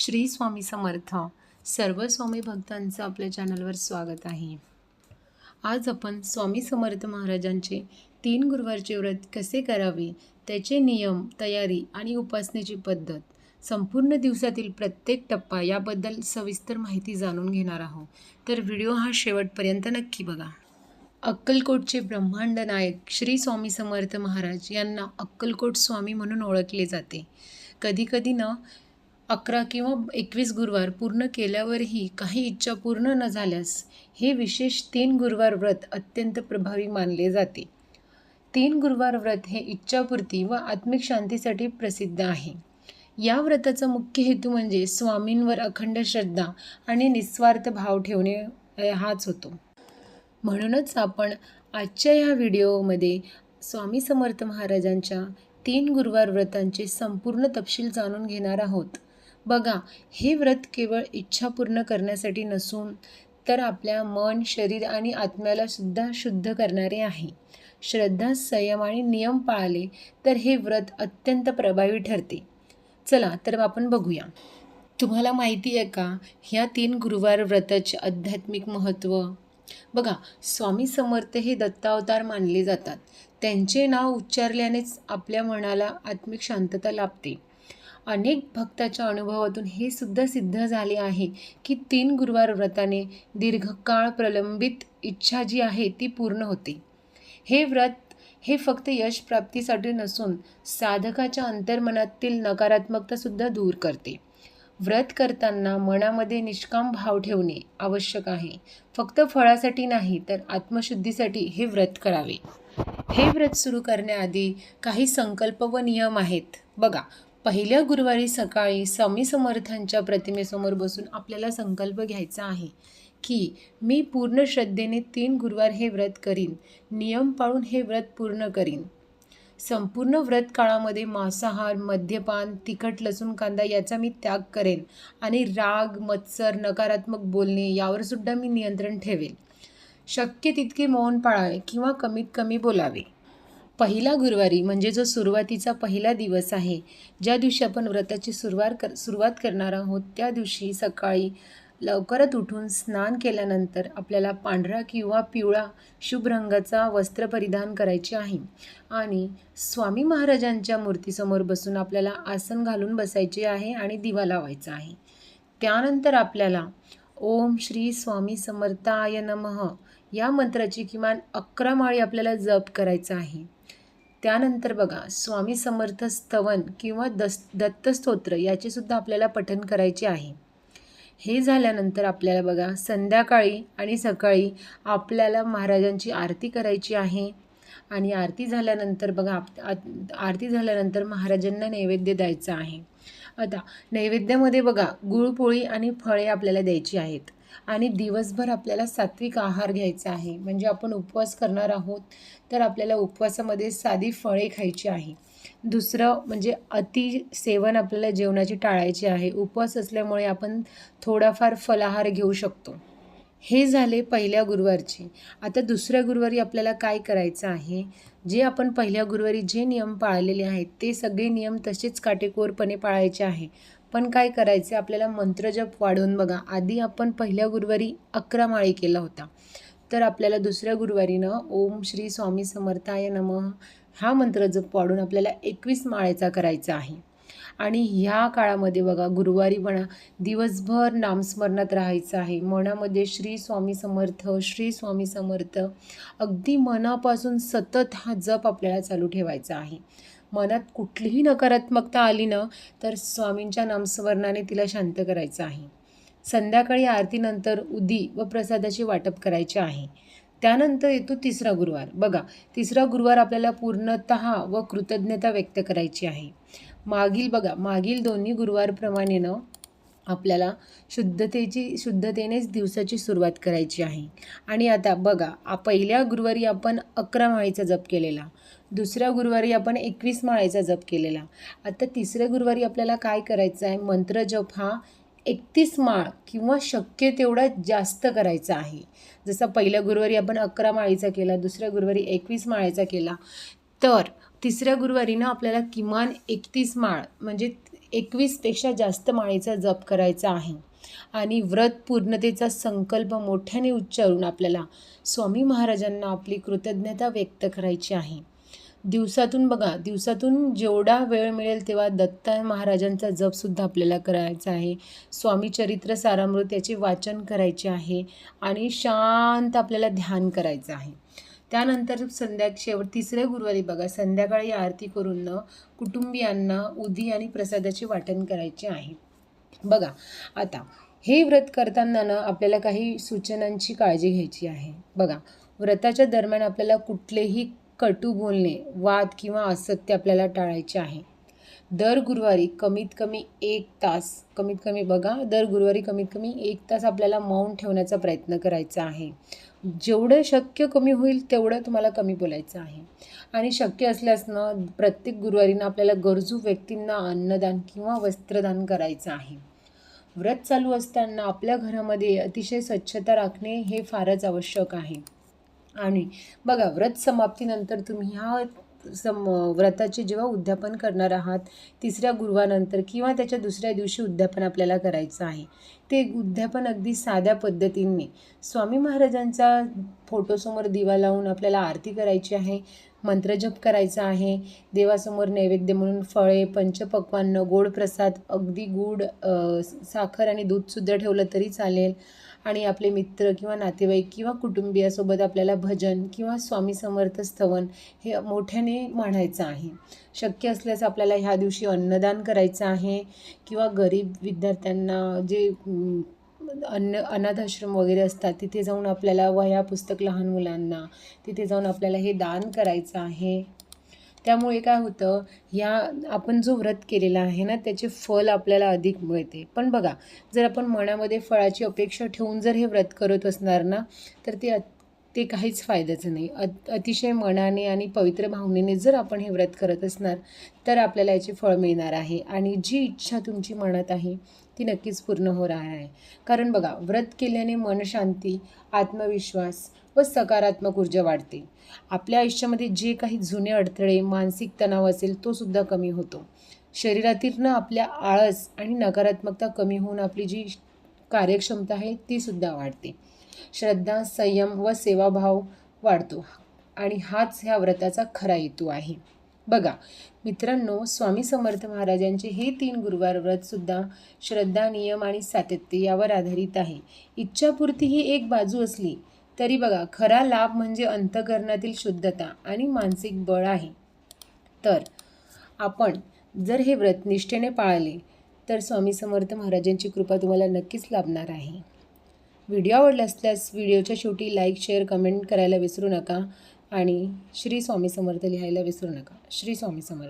श्री स्वामी समर्थ. सर्व स्वामी भक्तांचं आपल्या चॅनलवर स्वागत आहे. आज आपण स्वामी समर्थ महाराजांचे तीन गुरुवारचे व्रत कसे करावे त्याचे नियम तयारी आणि उपासनेची पद्धत संपूर्ण दिवसातील प्रत्येक टप्पा याबद्दल सविस्तर माहिती जाणून घेणार आहोत. तर व्हिडिओ हा शेवटपर्यंत नक्की बघा. अक्कलकोटचे ब्रह्मांड नायक श्री स्वामी समर्थ महाराज यांना अक्कलकोट स्वामी म्हणून ओळखले जाते. कधीकधी ना अकरा किंवा एकवीस गुरुवार पूर्ण केल्यावरही काही इच्छा पूर्ण न झाल्यास हे विशेष तीन गुरुवार व्रत अत्यंत प्रभावी मानले जाते. तीन गुरुवार व्रत हे इच्छापूर्ती व आत्मिक शांतीसाठी प्रसिद्ध आहे. या व्रताचा मुख्य हेतू म्हणजे स्वामींवर अखंड श्रद्धा आणि निस्वार्थ भाव ठेवणे हाच होतो. म्हणूनच आपण आजच्या ह्या व्हिडिओमध्ये स्वामी समर्थ महाराजांच्या तीन गुरुवार व्रतांचे संपूर्ण तपशील जाणून घेणार आहोत. बघा हे व्रत केवळ इच्छा पूर्ण करण्यासाठी नसून तर आपल्या मन शरीर आणि आत्म्याला सुद्धा शुद्ध करणारे आहे. श्रद्धा संयम आणि नियम पाळले तर हे व्रत अत्यंत प्रभावी ठरते. चला तर आपण बघूया. तुम्हाला माहिती आहे का ह्या तीन गुरुवार व्रताचे आध्यात्मिक महत्त्व? बघा स्वामी समर्थ हे दत्तावतार मानले जातात. त्यांचे नाव उच्चारल्यानेच आपल्या मनाला आत्मिक शांतता लाभते. अनेक भक्ताच्या अनुभवातून हे सुद्धा सिद्ध झाले आहे की तीन गुरुवार व्रताने दीर्घकाळ प्रलंबित इच्छा जी आहे ती पूर्ण होते. हे व्रत हे फक्त यश प्राप्तीसाठी नसून साधकाच्या अंतर्मनातील नकारात्मकतासुद्धा दूर करते. व्रत करताना मनामध्ये निष्काम भाव ठेवणे आवश्यक आहे. फक्त फळासाठी नाही तर आत्मशुद्धीसाठी हे व्रत करावे. हे व्रत सुरू करण्याआधी काही संकल्प व नियम आहेत. बघा पहिल्या गुरुवारी सकाळी स्वामी समर्थांच्या प्रतिमेसमोर बसून आपल्याला संकल्प घ्यायचा आहे की मी पूर्ण श्रद्धेने तीन गुरुवार हे व्रत करीन नियम पाळून हे व्रत पूर्ण करीन. संपूर्ण व्रत काळामध्ये मांसाहार मद्यपान तिखट लसूण कांदा याचा मी त्याग करेन आणि राग मत्सर नकारात्मक बोलणे यावर सुद्धा मी नियंत्रण ठेवेन. शक्य तितके मौन पाळावे किंवा कमीत कमी बोलावे. पहिला गुरुवारी म्हणजे जो सुरुवातीचा पहिला दिवस आहे ज्या दिवशी आपण व्रताची सुरुवात कर सुरुवात करणार आहोत त्या दिवशी सकाळी लवकरच उठून स्नान केल्यानंतर आपल्याला पांढरा किंवा पिवळा शुभ रंगाचा वस्त्र परिधान करायचे आहे. आणि स्वामी महाराजांच्या मूर्तीसमोर बसून आपल्याला आसन घालून बसायचे आहे आणि दिवा लावायचा आहे. त्यानंतर आपल्याला ओम श्री स्वामी समर्थाय नमः या मंत्राची किमान अकरा माळी आपल्याला जप करायचा आहे. त्यानंतर बघा स्वामी समर्थ स्तवन किंवा दस दत्तस्तोत्र याचे सुद्धा आपल्याला पठन करायचे आहे. हे झाल्यानंतर आपल्याला बघा संध्याकाळी आणि सकाळी आपल्याला महाराजांची आरती करायची आहे. आणि आरती झाल्यानंतर बघा आप आरती झाल्यानंतर महाराजांना नैवेद्य द्यायचा आहे. आता नैवेद्यामध्ये बघा गुळपोळी आणि फळे आपल्याला द्यायची आहेत. आणि दिवसभर आपल्याला सात्विक आहार घ्यायचा आहे. म्हणजे आपण उपवास करणार आहोत तर आपल्याला उपवासामध्ये साधी फळे खायची आहे. दुसरं म्हणजे अति सेवन आपल्याला जेवणाची टाळायची आहे. उपवास असल्यामुळे आपण थोडाफार फलाहार घेऊ शकतो. हे झाले पहिल्या गुरुवारचे. आता दुसऱ्या गुरुवारी आपल्याला काय करायचं आहे? जे आपण पहिल्या गुरुवारी जे नियम पाळलेले आहेत ते सगळे नियम तसेच काटेकोरपणे पाळायचे आहे. पण काय करायचे? आपल्याला मंत्रजप वाढवून बघा. आधी आपण पहिल्या गुरुवारी अकरा माळी केला होता. तर आपल्याला दुसऱ्या गुरुवारीनं ओम श्री स्वामी समर्थाय नमः हा मंत्र जप वाढून आपल्याला एकवीस माळेचा करायचा आहे. आणि ह्या काळामध्ये बघा गुरुवारी म्हणा दिवसभर नामस्मरणात राहायचं आहे. मनामध्ये श्री स्वामी समर्थ श्री स्वामी समर्थ अगदी मनापासून सतत हा जप आपल्याला चालू ठेवायचा आहे. मनात कुठलीही नकारात्मकता आली ना तर स्वामींच्या नामस्मरणाने तिला शांत करायचं आहे. संध्याकाळी आरतीनंतर उदी व प्रसादाचे वाटप करायचे आहे. त्यानंतर येतो तिसरा गुरुवार. बघा तिसरा गुरुवार आपल्याला पूर्णत व कृतज्ञता व्यक्त करायची आहे. मागील बघा मागील दोन्ही गुरुवारप्रमाणे न आपल्याला शुद्धतेची शुद्धतेनेच दिवसाची सुरुवात करायची आहे. आणि आता बघा पहिल्या गुरुवारी आपण अकरा माळीचा जप केलेला. दुसऱ्या गुरुवारी आपण एकवीस माळेचा जप केलेला. आता तिसऱ्या गुरुवारी आपल्याला काय करायचं आहे? मंत्र जप हा एकतीस माळ किंवा शक्य तेवढा जास्त करायचा आहे. जसं पहिल्या गुरुवारी आपण अकरा माळीचा केला दुसऱ्या गुरुवारी एकवीस माळेचा केला. तर तिसऱ्या गुरुवारी ना आपल्याला किमान एकतीस माळ म्हणजे एकवीसपेक्षा जास्त माळेचा जप करायचा आहे. आणि व्रत पूर्णतेचा संकल्प मोठ्याने उच्चारून आपल्याला स्वामी महाराजांना आपली कृतज्ञता व्यक्त करायची आहे. दिवसातून बघा दिवसातून जेवढा वेळ मिळेल तेव्हा दत्त महाराजांचा जपसुद्धा आपल्याला करायचा आहे. स्वामी चरित्र सारामृत याचे वाचन करायचे आहे आणि शांत आपल्याला ध्यान करायचं आहे. त्यानंतर संध्या शेवट तिसऱ्या गुरुवारी बघा संध्याकाळी आरती करून कुटुंबियांना उदी आणि प्रसादाचे वाटण करायचे आहे. बघा आता हे व्रत करताना ना आपल्याला काही सूचनांची काळजी घ्यायची आहे. बघा व्रताच्या दरम्यान आपल्याला कुठलेही कटू बोलणे वाद किंवा असत्य आपल्याला टाळायचे आहे. दर गुरुवारी कमीत कमी एक तास कमीत कमी बघा दर गुरुवारी कमीत कमी एक तास आपल्याला मौन ठेवण्याचा प्रयत्न करायचा आहे. जेवढं शक्य कमी होईल तेवढं तुम्हाला कमी बोलायचं आहे. आणि शक्य असल्यास ना प्रत्येक गुरुवारीनं आपल्याला गरजू व्यक्तींना अन्नदान किंवा वस्त्रदान करायचं आहे. व्रत चालू असताना आपल्या घरामध्ये अतिशय स्वच्छता राखणे हे फारच आवश्यक आहे. आणि बघा व्रत समाप्तीनंतर तुम्ही ह्या सम व्रताचे जेव्हा उद्यापन करणार आहात तिसऱ्या गुरुवानंतर किंवा त्याच्या दुसऱ्या दिवशी उद्यापन आपल्याला करायचं आहे. ते उद्यापन अगदी साध्या पद्धतीने. स्वामी महाराजांचा फोटोसमोर दिवा लावून आपल्याला आरती करायची आहे मंत्रजप करायचा आहे देवासमोर नैवेद्य म्हणून फळे पंचपक्वान्न गोड प्रसाद अगदी गूढ साखर आणि दूधसुद्धा ठेवलं तरी चालेल. आणि आपले मित्र किंवा नातेवाईक किंवा कुटुंबियासोबत आपल्याला भजन किंवा स्वामी समर्थ स्तवन हे मोठ्याने म्हणायचं आहे. शक्य असल्यास आपल्याला ह्या दिवशी अन्नदान करायचं आहे किंवा गरीब विद्यार्थ्यांना जे अन्न अनाथाश्रम वगैरे असतात तिथे जाऊन आपल्याला वह्या पुस्तक लहान मुलांना तिथे जाऊन आपल्याला हे दान करायचं आहे. त्यामुळे काय होतं ह्या आपण जो व्रत केलेला आहे ना त्याचे फल आपल्याला अधिक मिळते. पण बघा जर आपण मनामध्ये फळाची अपेक्षा ठेवून जर हे व्रत करत असणार ना तर ते अत- ते काहीच फायद्याचं नाही. अत अतिशय मनाने आणि पवित्र भावनेने जर आपण हे व्रत करत असणार तर आपल्याला याचे फळ मिळणार आहे. आणि जी इच्छा तुमची मनात आहे ती नक्कीच पूर्ण होणार आहे. कारण बघा व्रत केल्याने मनशांती आत्मविश्वास व सकारात्मक ऊर्जा वाढते. आपल्या आयुष्यामध्ये जे काही जुने अडथळे मानसिक तणाव असेल तो सुद्धा कमी होतो. शरीरातील ना आपल्या आळस आणि नकारात्मकता कमी होऊन आपली जी कार्यक्षमता आहे ती सुद्धा वाढते. श्रद्धा संयम व सेवाभाव वाढतो. आणि हाच ह्या व्रताचा खरा हेतू आहे. बघा मित्रांनो स्वामी समर्थ महाराजांचे हे तीन गुरुवार व्रतसुद्धा श्रद्धा नियम आणि सातत्य यावर आधारित आहे. इच्छापूर्ती ही एक बाजू असली तरी बघा खरा लाभ म्हणजे अंतकरणातील शुद्धता आणि मानसिक बळ आहे. तर आपण जर हे व्रत निष्ठेने पाळले तर स्वामी समर्थ महाराजांची कृपा तुम्हाला नक्कीच लाभणार आहे. व्हिडिओ आवडला असल्यास व्हिडिओच्या शेवटी लाईक शेअर कमेंट करायला विसरू नका. आणि श्री स्वामी समर्थ लिहायला विसरू नका. श्री स्वामी समर्थ.